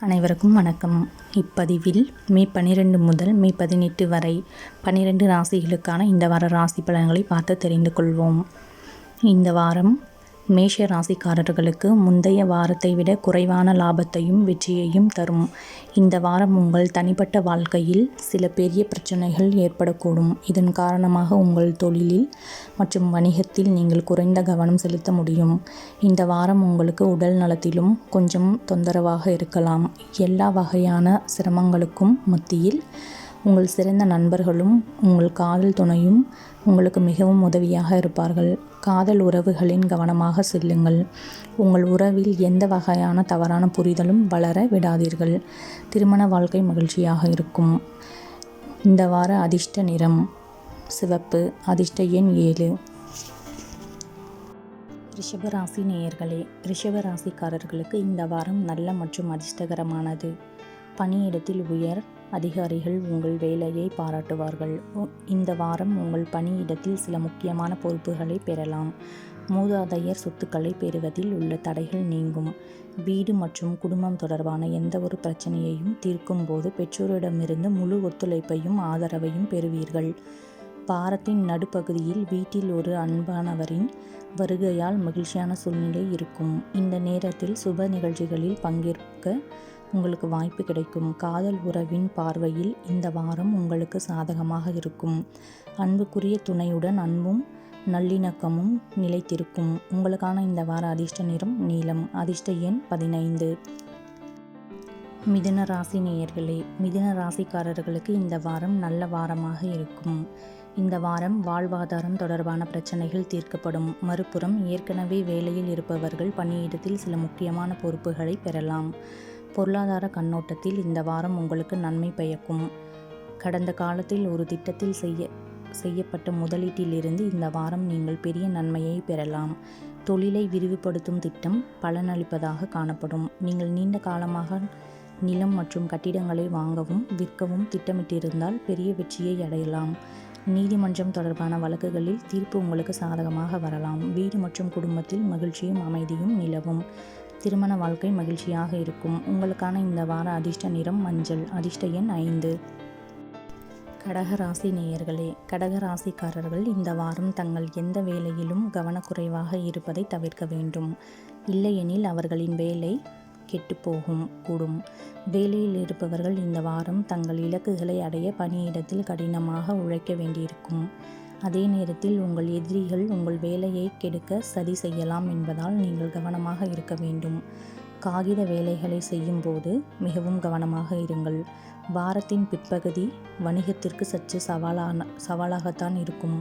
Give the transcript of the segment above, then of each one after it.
அனைவருக்கும் வணக்கம். இப்பதிவில் மே பன்னிரெண்டு முதல் மே பதினெட்டு வரை பன்னிரெண்டு ராசிகளுக்கான இந்த வார ராசி பலன்களை பார்த்து தெரிந்து கொள்வோம். இந்த வாரம் மேஷ ராசிக்காரர்களுக்கு முந்தைய வாரத்தை விட குறைவான லாபத்தையும் வெற்றியையும் தரும். இந்த வாரம் உங்கள் தனிப்பட்ட வாழ்க்கையில் சில பெரிய பிரச்சனைகள் ஏற்படக்கூடும். இதன் காரணமாக உங்கள் தொழிலில் மற்றும் வணிகத்தில் நீங்கள் குறைந்த கவனம் செலுத்த முடியும். இந்த வாரம் உங்களுக்கு உடல் நலத்திலும் கொஞ்சம் தொந்தரவாக இருக்கலாம். எல்லா வகையான சிரமங்களுக்கும் மத்தியில் உங்கள் சிறந்த நண்பர்களும் உங்கள் காதல் துணையும் உங்களுக்கு மிகவும் உதவியாக இருப்பார்கள். காதல் உறவுகளின் கவனமாக செல்லுங்கள். உங்கள் உறவில் எந்த வகையான தவறான புரிதலும் வளர விடாதீர்கள். திருமண வாழ்க்கை மகிழ்ச்சியாக இருக்கும். இந்த வார அதிர்ஷ்ட நிறம் சிவப்பு அதிர்ஷ்ட எண் ஏழு. ரிஷபராசி நேயர்களே ரிஷபராசிக்காரர்களுக்கு இந்த வாரம் நல்ல மற்றும் அதிர்ஷ்டகரமானது. பணியிடத்தில் உயர் அதிகாரிகள் உங்கள் வேலையை பாராட்டுவார்கள். இந்த வாரம் உங்கள் பணியிடத்தில் சில முக்கியமான பொறுப்புகளை பெறலாம். மூதாதையர் சொத்துக்களை பெறுவதில் உள்ள தடைகள் நீங்கும். வீடு மற்றும் குடும்பம் தொடர்பான எந்த ஒரு பிரச்சனையையும் தீர்க்கும் போது பெற்றோரிடமிருந்து முழு ஒத்துழைப்பையும் ஆதரவையும் பெறுவீர்கள். வாரத்தின் நடுப்பகுதியில் வீட்டில் ஒரு அன்பானவரின் வருகையால் மகிழ்ச்சியான சூழ்நிலை இருக்கும். இந்த நேரத்தில் சுப நிகழ்ச்சிகளில் பங்கேற்க உங்களுக்கு வாய்ப்பு கிடைக்கும். காதல் உறவின் பார்வையில் இந்த வாரம் உங்களுக்கு சாதகமாக இருக்கும். அன்புக்குரிய துணையுடன் அன்பும் நல்லிணக்கமும் நிலைத்திருக்கும். உங்களுக்கான இந்த வார அதிர்ஷ்ட நிறம் நீளம் அதிர்ஷ்ட எண் பதினைந்து. மிதுன ராசி நேயர்களே மிதுன ராசிக்காரர்களுக்கு இந்த வாரம் நல்ல வாரமாக இருக்கும். இந்த வாரம் வாழ்வாதாரம் தொடர்பான பிரச்சனைகள் தீர்க்கப்படும். மறுபுறம் ஏற்கனவே வேலையில் இருப்பவர்கள் பணியிடத்தில் சில முக்கியமான பொறுப்புகளை பெறலாம். பொருளாதார கண்ணோட்டத்தில் இந்த வாரம் உங்களுக்கு நன்மை பயக்கும் கடந்த காலத்தில் ஒரு திட்டத்தில் செய்ய செய்யப்பட்ட முதலீட்டிலிருந்து இந்த வாரம் நீங்கள் பெரிய நன்மையை பெறலாம். தொழிலை விரிவுபடுத்தும் திட்டம் பலனளிப்பதாக காணப்படும். நீங்கள் நீண்ட காலமாக நிலம் மற்றும் கட்டிடங்களை வாங்கவும் விற்கவும் திட்டமிட்டிருந்தால் பெரிய வெற்றியை அடையலாம். நீதிமன்றம் தொடர்பான வழக்குகளில் தீர்ப்பு உங்களுக்கு சாதகமாக வரலாம். வீடு மற்றும் குடும்பத்தில் மகிழ்ச்சியும் அமைதியும் நிலவும். திருமண வாழ்க்கை மகிழ்ச்சியாக இருக்கும். உங்களுக்கான இந்த வார அதிர்ஷ்ட நிறம் மஞ்சள். அதிர்ஷ்ட எண் ஐந்து. கடகராசி நேயர்களே கடகராசிக்காரர்கள் இந்த வாரம் தங்கள் எந்த வேலையிலும் கவனக்குறைவாக இருப்பதை தவிர்க்க வேண்டும். இல்லையெனில் அவர்களின் வேலை கெட்டுப்போகும் கூடும். வேலையில் இருப்பவர்கள் இந்த வாரம் தங்கள் இலக்குகளை அடைய பணியிடத்தில் கடினமாக உழைக்க வேண்டியிருக்கும். அதே நேரத்தில் உங்கள் எதிரிகள் உங்கள் வேலையை கெடுக்க சதி செய்யலாம் என்பதால் நீங்கள் கவனமாக இருக்க வேண்டும். காகித வேலைகளை செய்யும்போது மிகவும் கவனமாக இருங்கள். வாரத்தின் பிற்பகுதி வணிகத்திற்கு சற்று சவாலான சவாலாகத்தான் இருக்கும்.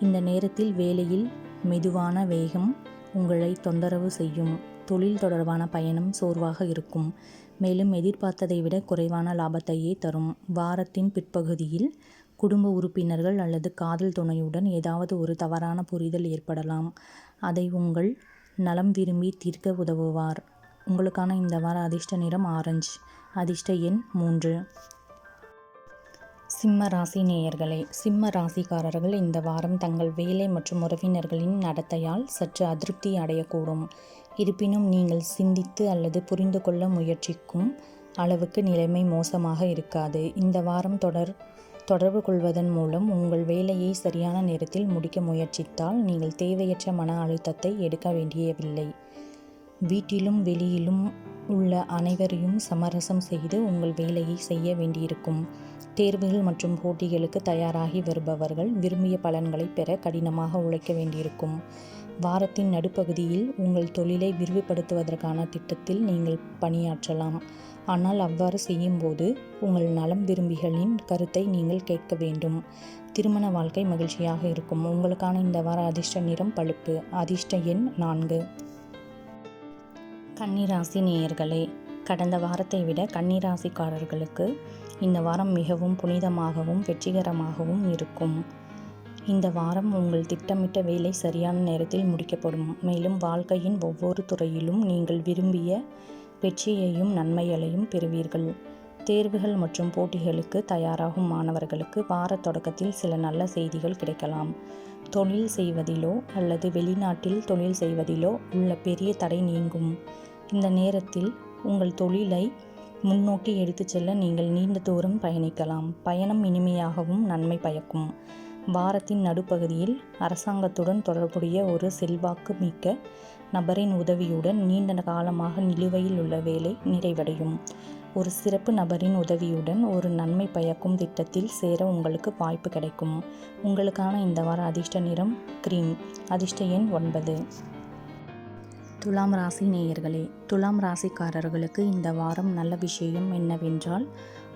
இந்த நேரத்தில் வேலையில் மெதுவான வேகம் உங்களை தொந்தரவு செய்யும். தொழில் தொடர்பான பயணம் சோர்வாக இருக்கும். மேலும் எதிர்பார்த்ததை விட குறைவான லாபத்தையே தரும். வாரத்தின் பிற்பகுதியில் குடும்ப உறுப்பினர்கள் அல்லது காதல் துணையுடன் ஏதாவது ஒரு தவறான புரிதல் ஏற்படலாம். அதை உங்கள் நலம் விரும்பி தீர்க்க உதவுவார். உங்களுக்கான இந்த வார அதிர்ஷ்ட நிறம் ஆரஞ்சு. அதிர்ஷ்ட எண் மூன்று. சிம்ம ராசி நேயர்களே சிம்ம ராசிக்காரர்கள் இந்த வாரம் தங்கள் வேலை மற்றும் உறவினர்களின் நடத்தையால் சற்று அதிருப்தி அடையக்கூடும். இருப்பினும் நீங்கள் சிந்தித்து அல்லது புரிந்து கொள்ள முயற்சிக்கும் அளவுக்கு நிலைமை மோசமாக இருக்காது. இந்த வாரம் தொடர் தொடர்பு கொள்வதன் மூலம் உங்கள் வேலையை சரியான நேரத்தில் முடிக்க முயற்சித்தால் நீங்கள் தேவையற்ற மன அழுத்தத்தை எடுக்க வேண்டியவில்லை. வீட்டிலும் வெளியிலும் உள்ள அனைவரையும் சமரசம் செய்து உங்கள் வேலையை செய்ய வேண்டியிருக்கும். தேர்வுகள் மற்றும் போட்டிகளுக்கு தயாராகி வருபவர்கள் விரும்பிய பலன்களை பெற கடினமாக உழைக்க வேண்டியிருக்கும். வாரத்தின் நடுப்பகுதியில் உங்கள் தொழிலை விரிவுபடுத்துவதற்கான திட்டத்தில் நீங்கள் பணியாற்றலாம். ஆனால் அவ்வாறு செய்யும்போது உங்கள் நலம் விரும்பிகளின் கருத்தை நீங்கள் கேட்க வேண்டும். திருமண வாழ்க்கை மகிழ்ச்சியாக இருக்கும். உங்களுக்கான இந்த வார அதிர்ஷ்ட நிறம் பழுப்பு. அதிர்ஷ்ட எண் நான்கு. கன்னிராசி நேயர்களே கடந்த வாரத்தை விட கன்னிராசிக்காரர்களுக்கு இந்த வாரம் மிகவும் புனிதமாகவும் வெற்றிகரமாகவும் இருக்கும். இந்த வாரம் உங்கள் திட்டமிட்ட வேலை சரியான நேரத்தில் முடிக்கப்படும். மேலும் வாழ்க்கையின் ஒவ்வொரு துறையிலும் நீங்கள் விரும்பிய வெற்றியையும் நன்மைகளையும் பெறுவீர்கள். தேர்வுகள் மற்றும் போட்டிகளுக்கு தயாராகும் மாணவர்களுக்கு வார தொடக்கத்தில் சில நல்ல செய்திகள் கிடைக்கலாம். தொழில் செய்வதிலோ அல்லது வெளிநாட்டில் தொழில் செய்வதிலோ உள்ள பெரிய தடை நீங்கும். இந்த நேரத்தில் உங்கள் தொழிலை முன்னோக்கி எடுத்துச் செல்ல நீங்கள் நீண்ட தூரம் பயணிக்கலாம். பயணம் இனிமையாகவும் நன்மை பயக்கும். வாரத்தின் நடுப்பகுதியில் அரசாங்கத்துடன் தொடர்புடைய ஒரு செல்வாக்கு மிக்க நபரின் உதவியுடன் நீண்ட காலமாக நிலுவையில் உள்ள வேலை நிறைவடையும். ஒரு சிறப்பு நபரின் உதவியுடன் ஒரு நன்மை பயக்கும் திட்டத்தில் சேர உங்களுக்கு வாய்ப்பு கிடைக்கும். உங்களுக்கான இந்த வார அதிர்ஷ்ட நிறம் கிரீம். அதிர்ஷ்ட எண் ஒன்பது. துலாம் ராசி நேயர்களே துலாம் ராசிக்காரர்களுக்கு இந்த வாரம் நல்ல விஷயம் என்னவென்றால்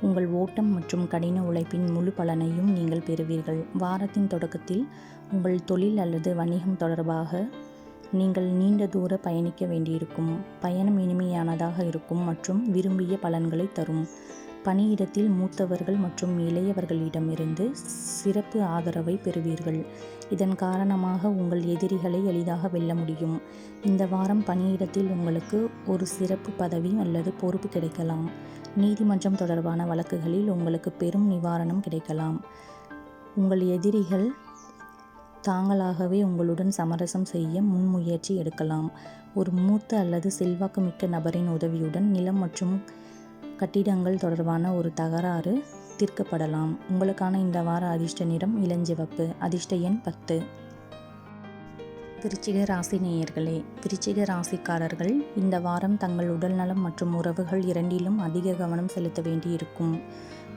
உங்கள் ஓட்டம் மற்றும் கடின உழைப்பின் முழு பலனையும் நீங்கள் பெறுவீர்கள். வாரத்தின் தொடக்கத்தில் உங்கள் தொழில் அல்லது வணிகம் தொடர்பாக நீங்கள் நீண்ட தூர பயணிக்க வேண்டியிருக்கும். பயணம் இனிமையானதாக இருக்கும் மற்றும் விரும்பிய பலன்களை தரும். பணியிடத்தில் மூத்தவர்கள் மற்றும் இளையவர்களிடமிருந்து சிறப்பு ஆதரவை பெறுவீர்கள். இதன் காரணமாக உங்கள் எதிரிகளை எளிதாக வெல்ல முடியும். இந்த வாரம் பணியிடத்தில் உங்களுக்கு ஒரு சிறப்பு பதவி அல்லது பொறுப்பு கிடைக்கலாம். நீதிமன்றம் தொடர்பான வழக்குகளில் உங்களுக்கு பெரும் நிவாரணம் கிடைக்கலாம். உங்கள் எதிரிகள் தாங்களாகவே உங்களுடன் சமரசம் செய்ய முன்முயற்சி எடுக்கலாம். ஒரு மூத்த அல்லது செல்வாக்கு மிக்க நபரின் உதவியுடன் நிலம் மற்றும் கட்டிடங்கள் தொடர்பான ஒரு தகராறு தீர்க்கப்படலாம். உங்களுக்கான இந்த வார அதிர்ஷ்ட நிறம் இளஞ்சிவப்பு. அதிர்ஷ்ட எண் பத்து. விருச்சிக ராசி நேயர்களே விருச்சிக ராசிக்காரர்கள் இந்த வாரம் தங்கள் உடல்நலம் மற்றும் உறவுகள் இரண்டிலும் அதிக கவனம் செலுத்த வேண்டியிருக்கும்.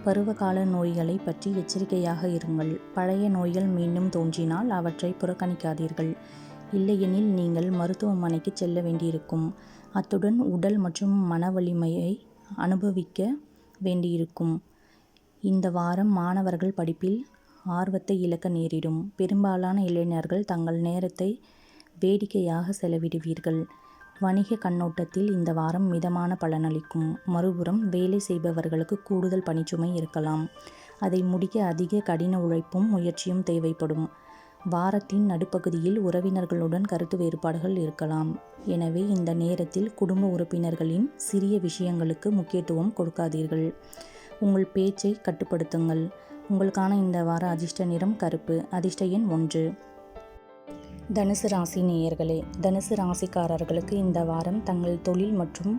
பருவகால நோய்களை பற்றி எச்சரிக்கையாக இருங்கள். பழைய நோய்கள் மீண்டும் தோன்றினால் அவற்றை புறக்கணிக்காதீர்கள். இல்லையெனில் நீங்கள் மருத்துவமனைக்கு செல்ல வேண்டியிருக்கும். அத்துடன் உடல் மற்றும் மன வலிமையை அனுபவிக்க வேண்டியிருக்கும். இந்த வாரம் மாணவர்கள் படிப்பில் ஆர்வத்தை இழக்க நேரிடும். பெரும்பாலான இளைஞர்கள் தங்கள் நேரத்தை வேடிக்கையாக செலவிடுவீர்கள். வணிக கண்ணோட்டத்தில் இந்த வாரம் மிதமான பலனளிக்கும். மறுபுறம் வேலை செய்பவர்களுக்கு கூடுதல் பணிச்சுமை இருக்கலாம். அதை முடிக்க அதிக கடின உழைப்பும் முயற்சியும் தேவைப்படும். வாரத்தின் நடுப்பகுதியில் உறவினர்களுடன் கருத்து வேறுபாடுகள் இருக்கலாம். எனவே இந்த நேரத்தில் குடும்ப உறுப்பினர்களின் சிறிய விஷயங்களுக்கு முக்கியத்துவம் கொடுக்காதீர்கள். உங்கள் பேச்சை கட்டுப்படுத்துங்கள். உங்களுக்கான இந்த வார அதிர்ஷ்ட நிறம் கருப்பு. அதிர்ஷ்ட எண் ஒன்று. தனுசு ராசி நேயர்களே தனுசு ராசிக்காரர்களுக்கு இந்த வாரம் தங்கள் தொழில் மற்றும்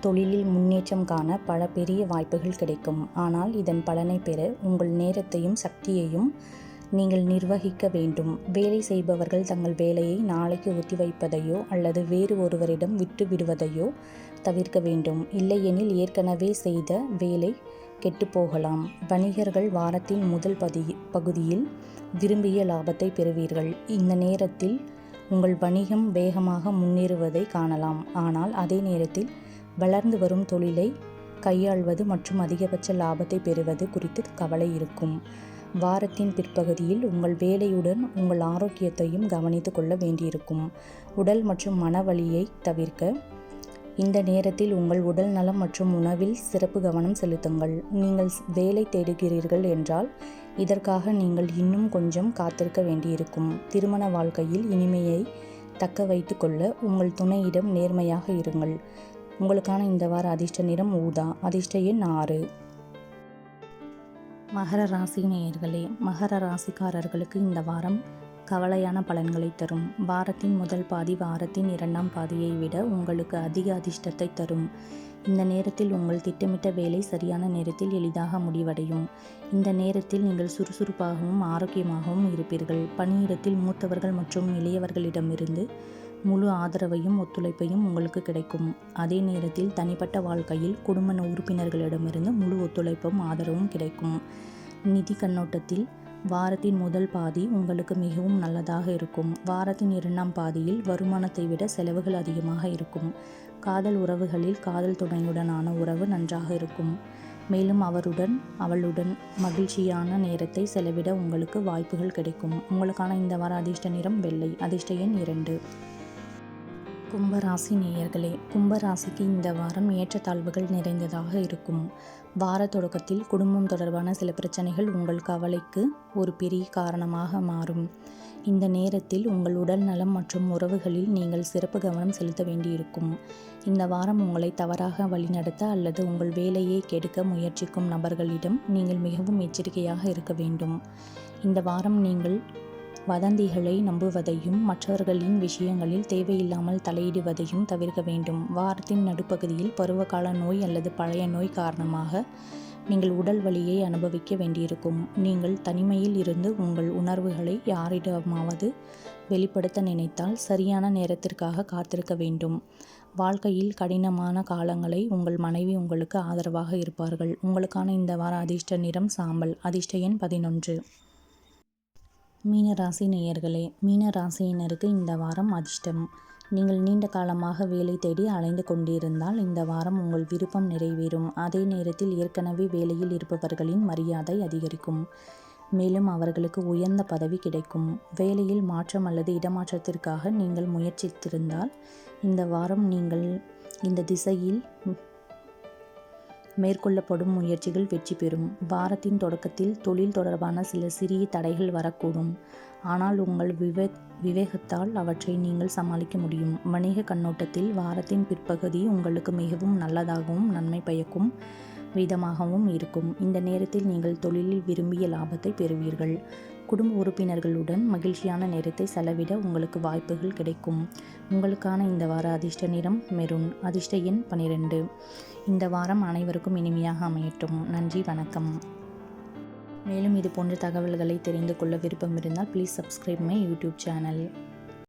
தொழிலில் முன்னேற்றம் காண பல பெரிய வாய்ப்புகள் கிடைக்கும். ஆனால் இதன் பலனை பெற உங்கள் நேரத்தையும் சக்தியையும் நீங்கள் நிர்வகிக்க வேண்டும். வேலை செய்பவர்கள் தங்கள் வேலையை நாளைக்கு ஒத்திவைப்பதையோ அல்லது வேறு ஒருவரிடம் விட்டு விடுவதையோ தவிர்க்க வேண்டும். இல்லையெனில் ஏற்கனவே செய்த வேலை கெட்டுப்போகலாம். வணிகர்கள் வாரத்தின் முதல் பதி பகுதியில் விரும்பிய லாபத்தை பெறுவீர்கள். இந்த நேரத்தில் உங்கள் வணிகம் வேகமாக முன்னேறுவதை காணலாம். ஆனால் அதே நேரத்தில் வளர்ந்து வரும் தொழிலை கையாள்வது மற்றும் அதிகபட்ச லாபத்தை பெறுவது குறித்து கவலை இருக்கும். வாரத்தின் பிற்பகுதியில் உங்கள் வேலையுடன் உங்கள் ஆரோக்கியத்தையும் கவனித்து கொள்ள வேண்டியிருக்கும். உடல் மற்றும் மனவழியை தவிர்க்க இந்த நேரத்தில் உங்கள் உடல் நலம் மற்றும் உணவில் சிறப்பு கவனம் செலுத்துங்கள். நீங்கள் வேலை தேடுகிறீர்கள் என்றால் இதற்காக நீங்கள் இன்னும் கொஞ்சம் காத்திருக்க வேண்டியிருக்கும். திருமண வாழ்க்கையில் இனிமையை தக்க வைத்து கொள்ள உங்கள் துணையிடம் நேர்மையாக இருங்கள். உங்களுக்கான இந்த வார அதிர்ஷ்ட நிறம் ஊதா அதிர்ஷ்ட எண் ஆறு. மகர ராசி நேயர்களே மகர ராசிக்காரர்களுக்கு இந்த வாரம் கவலையான பலன்களை தரும். வாரத்தின் முதல் பாதி வாரத்தின் இரண்டாம் பாதியை விட உங்களுக்கு அதிக அதிர்ஷ்டத்தை தரும். இந்த நேரத்தில் உங்கள் திட்டமிட்ட வேலை சரியான நேரத்தில் எளிதாக முடிவடையும். இந்த நேரத்தில் நீங்கள் சுறுசுறுப்பாகவும் ஆரோக்கியமாகவும் இருப்பீர்கள். பணியிடத்தில் மூத்தவர்கள் மற்றும் இளையவர்களிடமிருந்து முழு ஆதரவையும் ஒத்துழைப்பையும் உங்களுக்கு கிடைக்கும். அதே நேரத்தில் தனிப்பட்ட வாழ்க்கையில் குடும்ப உறுப்பினர்களிடமிருந்து முழு ஒத்துழைப்பும் ஆதரவும் கிடைக்கும். நிதி கண்ணோட்டத்தில் வாரத்தின் முதல் பாதி உங்களுக்கு மிகவும் நல்லதாக இருக்கும். வாரத்தின் இரண்டாம் பாதியில் வருமானத்தை விட செலவுகள் அதிகமாக இருக்கும். காதல் உறவுகளில் காதல் துணையுடனான உறவு நன்றாக இருக்கும். மேலும் அவருடன் அவளுடன் மகிழ்ச்சியான நேரத்தை செலவிட உங்களுக்கு வாய்ப்புகள் கிடைக்கும். உங்களுக்கான இந்த வார அதிர்ஷ்ட நிறம் வெள்ளை அதிர்ஷ்ட எண் இரண்டு. கும்பராசி நேயர்களே கும்பராசிக்கு இந்த வாரம் ஏற்றத்தாழ்வுகள் நிறைந்ததாக இருக்கும். வார தொடக்கத்தில் குடும்பம் தொடர்பான சில பிரச்சனைகள் உங்கள் கவலைக்கு ஒரு பெரிய காரணமாக மாறும். இந்த நேரத்தில் உங்கள் உடல் நலம் மற்றும் உறவுகளில் நீங்கள் சிறப்பு கவனம் செலுத்த வேண்டியிருக்கும். இந்த வாரம் உங்களை தவறாக வழிநடத்த அல்லது உங்கள் வேலையை கெடுக்க முயற்சிக்கும் நபர்களிடம் நீங்கள் மிகவும் எச்சரிக்கையாக இருக்க வேண்டும். இந்த வாரம் நீங்கள் வதந்திகளை நம்புவதையும் மற்றவர்களின் விஷயங்களில் தேவையில்லாமல் தலையிடுவதையும் தவிர்க்க வேண்டும். வாரத்தின் நடுப்பகுதியில் பருவகால நோய் அல்லது பழைய நோய் காரணமாக நீங்கள் உடல் வலியை அனுபவிக்க வேண்டியிருக்கும். நீங்கள் தனிமையில் இருந்து உங்கள் உணர்வுகளை யாரிடமாவது வெளிப்படுத்த நினைத்தால் சரியான நேரத்திற்காக காத்திருக்க வேண்டும். வாழ்க்கையில் கடினமான காலங்களை உங்கள் மனைவி உங்களுக்கு ஆதரவாக இருப்பார்கள். உங்களுக்கான இந்த வார அதிர்ஷ்ட நிறம் சாம்பல். அதிர்ஷ்ட எண் பதினொன்று. மீனராசி நேயர்களே மீனராசியினருக்கு இந்த வாரம் அதிர்ஷ்டம். நீங்கள் நீண்ட காலமாக வேலை தேடி அலைந்து கொண்டிருந்தால் இந்த வாரம் உங்கள் விருப்பம் நிறைவேறும். அதே நேரத்தில் ஏற்கனவே வேலையில் இருப்பவர்களின் மரியாதை அதிகரிக்கும். மேலும் அவர்களுக்கு உயர்ந்த பதவி கிடைக்கும். வேலையில் மாற்றம் அல்லது இடமாற்றத்திற்காக நீங்கள் முயற்சித்திருந்தால் இந்த வாரம் நீங்கள் இந்த திசையில் மேற்கொள்ளப்படும் முயற்சிகள் வெற்றி பெறும். வாரத்தின் தொடக்கத்தில் தொழில் தொடர்பான சில சிறிய தடைகள் வரக்கூடும். ஆனால் உங்கள் விவே விவேகத்தால் அவற்றை நீங்கள் சமாளிக்க முடியும். வணிக கண்ணோட்டத்தில் வாரத்தின் பிற்பகுதி உங்களுக்கு மிகவும் நல்லதாகவும் நன்மை பயக்கும். விதமாகவும் இருக்கும். இந்த நேரத்தில் நீங்கள் தொழிலில் விரும்பிய லாபத்தை பெறுவீர்கள். குடும்ப உறுப்பினர்களுடன் மகிழ்ச்சியான நேரத்தை செலவிட உங்களுக்கு வாய்ப்புகள் கிடைக்கும். உங்களுக்கான இந்த வார அதிர்ஷ்ட நிறம் மெரூன் அதிர்ஷ்ட எண் பனிரெண்டு. இந்த வாரம் அனைவருக்கும் இனிமையாக அமையட்டும். நன்றி வணக்கம். மேலும் இது போன்ற தகவல்களை தெரிந்து கொள்ள விருப்பம் இருந்தால் please subscribe my YouTube channel